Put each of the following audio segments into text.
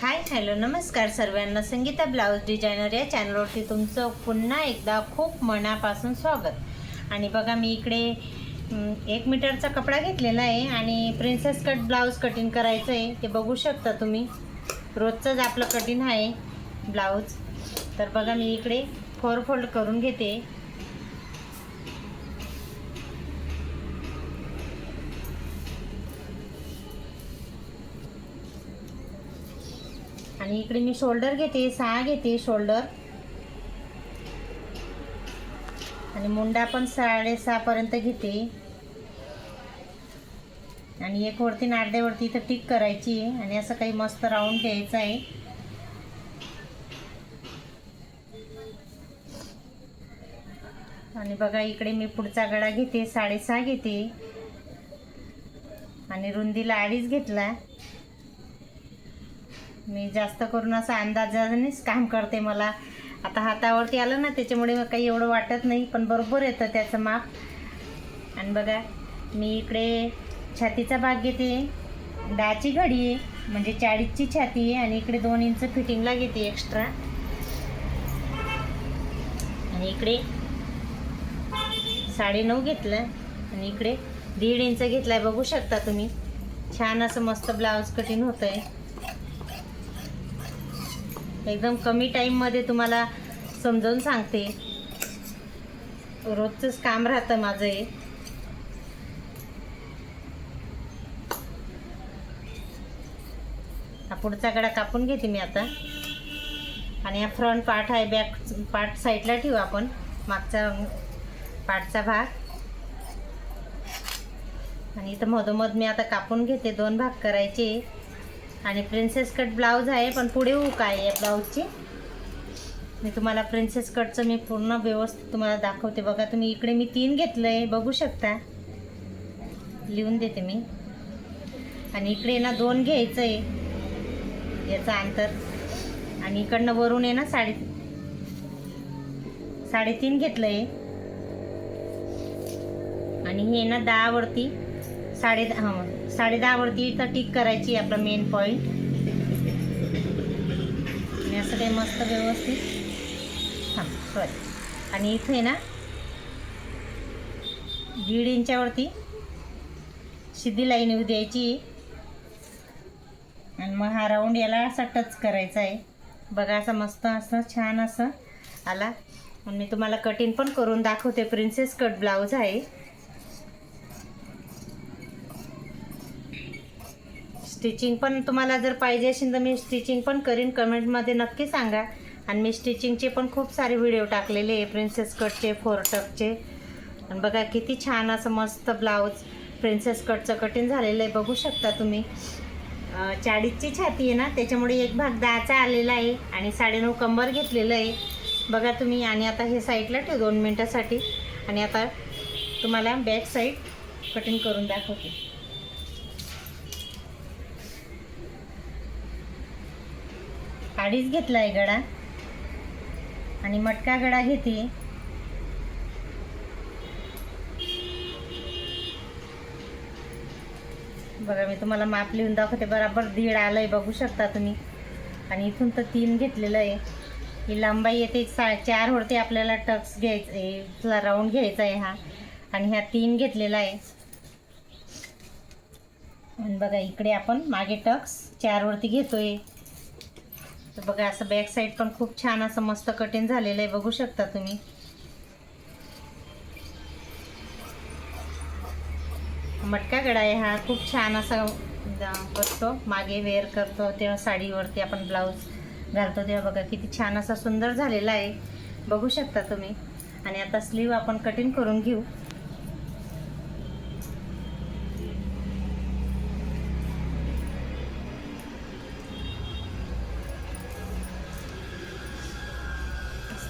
Hi hello नमस्कार सर्वांना. Sangeeta blouse designer या चॅनलवरती तुमचं पुन्हा एकदा खूप मनापासून स्वागत. आणि बघा मी इकडे एक मीटरचा कपडा घेतलेला आहे आणि प्रिन्सेस कट ब्लाऊज कटिंग करायचं आहे. ते बघू शकता तुम्ही. रोजचंच आपलं कटिंग आहे ब्लाऊज. तर बघा मी इकडे फोर फोल्ड करून घेते. आणि इकडे मी शोल्डर घेते सहा घेते शोल्डर. आणि मुंडा पण साडेसहापर्यंत घेते. आणि एक वरती नाड्यावरती इथं टिक करायची आहे. आणि असं काही मस्त राऊंड घ्यायचं आहे. आणि बघा इकडे मी पुढचा गळा घेते साडेसहा घेते. आणि रुंदीला अडीच घेतला. मी जास्त करून असं अंदाजानेच काम करते मला. आता हातावरती आलं ना त्याच्यामुळे मग काही एवढं वाटत नाही पण बरोबर येतं त्याचं माप. आणि बघा मी इकडे छातीचा भाग घेते दहाची घडी आहे म्हणजे चाळीसची छाती आहे आणि इकडे दोन इंच फिटिंगला घेते एक्स्ट्रा. आणि इकडे साडेनऊ घेतलं आणि इकडे दीड इंच घेतलाय बघू शकता तुम्ही. छान असं मस्त ब्लाऊज कटिंग होतं आहे एकदम कमी टाईममध्ये तुम्हाला समजावून सांगते. रोजचंच काम राहतं माझं हे. हा पुढचा कडा कापून घेते मी आता. आणि हा फ्रंट पार्ट आहे बॅक पार्ट साईडला ठेवू आपण. मागचा पार्टचा भाग. आणि इथं मधोमध मी आता कापून घेते दोन भाग करायचे. आणि प्रिन्सेस कट ब्लाऊज आहे पण पुढे हुक आहे या ब्लाऊजची मी तुम्हाला प्रिन्सेस कटचं मी पूर्ण व्यवस्थित तुम्हाला दाखवते. बघा तुम्ही इकडे मी तीन घेतलं आहे बघू शकता. लिहून देते मी. आणि इकडे ना दोन घ्यायचं आहे याचं अंतर. आणि इकडनं वरून आहे ना साडे साडेतीन घेतलं आहे आणि हे ना दहावरती साडे हां. साडे दहावरती इथं टिक करायची आपला मेन पॉईंट आणि असं काही मस्त व्यवस्थित. हां सॉरी आणि इथे ना दीड इंचावरती सिधी लाईन येऊ द्यायची. आणि मग हा राऊंड याला असा टच करायचा आहे. बघा असं मस्त असं छान असं आला. आणि मी तुम्हाला कटिंग पण करून दाखवते. प्रिन्सेस कट ब्लाऊज आहे. स्टिचिंग पण तुम्हाला जर पाहिजे असेल तर मी स्टिचिंग पण करीन. कमेंटमध्ये नक्की सांगा. आणि मी स्टिचिंगचे पण खूप सारे व्हिडिओ टाकलेले आहे. प्रिन्सेस कटचे फोरटकचे आणि बघा किती छान असं मस्त ब्लाऊज प्रिन्सेस कटचं कटिंग झालेलं आहे. बघू शकता तुम्ही. चाळीसची छाती आहे ना त्याच्यामुळे एक भाग दहाचा आलेला आहे आणि साडेनऊ कंबर घेतलेलं आहे. बघा तुम्ही आणि आता हे साईडला ठेव दोन मिनटासाठी. आणि आता तुम्हाला बॅक साईड कटिंग करून दाखवते. अडीच घेतला आहे गडा. आणि मटका गडा घेते. बघा मी तुम्हाला माप लिहून दाखवते. बराबर दीड आहे बघू शकता तुम्ही. आणि इथून तर तीन घेतलेलं आहे. ही लांबाई येते सा चार होते आपल्याला. टक्स घ्यायचं आहे राऊंड घ्यायचा आहे हा. आणि ह्या तीन घेतलेला आहे. आणि बघा इकडे आपण मागे टक्स चारवरती घेतोय. तर बघा असं बॅक साईड पण खूप छान असं मस्त कटिंग झालेलं आहे. बघू शकता तुम्ही. मटका गडा आहे हा खूप छान असा बसतो मागे वेअर करतो तेव्हा साडीवरती आपण ब्लाऊज घालतो तेव्हा बघा किती छान असा सुंदर झालेला आहे. बघू शकता तुम्ही. आणि आता स्लीव आपण कटिंग करून घेऊ.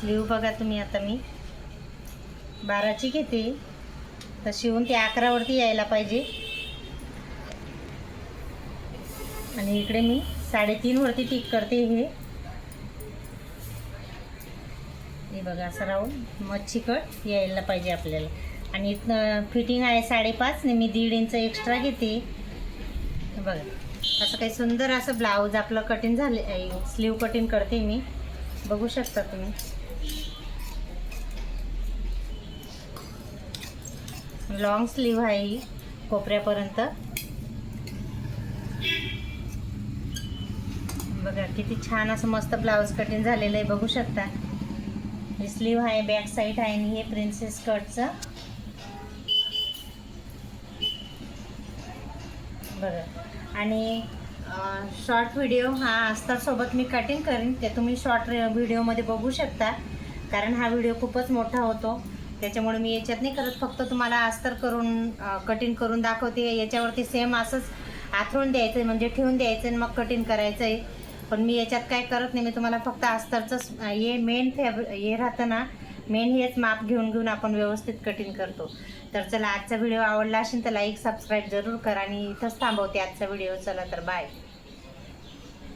स्लीव बघा तुम्ही आता मी. बाराची घेते. तर शिवून ते अकरावरती यायला पाहिजे. आणि इकडे मी साडेतीनवरती टिक करते हे. हे बघा असं राहून मच्छी कट यायला पाहिजे आपल्याला. आणि इथनं फिटिंग आहे साडेपाच मी दीड इंच एक्स्ट्रा घेते. बघा असं काही सुंदर असं ब्लाऊज आपलं कटिंग झाले स्लीव कटिंग करते मी. बघू शकता तुम्ही. लॉंग स्लीव आहे ही कोपऱ्यापर्यंत. बघा किती छान असं मस्त ब्लाऊज कटिंग झालेलं आहे बघू शकता. हे स्लीव आहे बॅक साईड आहे आणि हे प्रिन्सेस कटचं बघा. आणि शॉर्ट व्हिडिओ हा असतासोबत मी कटिंग करीन. ते तुम्ही शॉर्ट व्हिडिओमध्ये बघू शकता. कारण हा व्हिडिओ खूपच मोठा होतो. त्याच्यामुळे मी याच्यात नाही करत. फक्त तुम्हाला अस्तर करून कटिंग करून दाखवते. याच्यावरती सेम असंच आथरून द्यायचं आहे म्हणजे ठेवून द्यायचं आणि मग कटिंग करायचं आहे पण मी याच्यात काय करत नाही. मी तुम्हाला फक्त अस्तरचं हे मेन फॅब हे राहतं ना मेन हेच माप घेऊन घेऊन आपण व्यवस्थित कटिंग करतो. तर चला आजचा व्हिडिओ आवडला असेल तर लाईक सबस्क्राईब जरूर करा आणि इथंच थांबवते आजचा व्हिडिओ चला तर बाय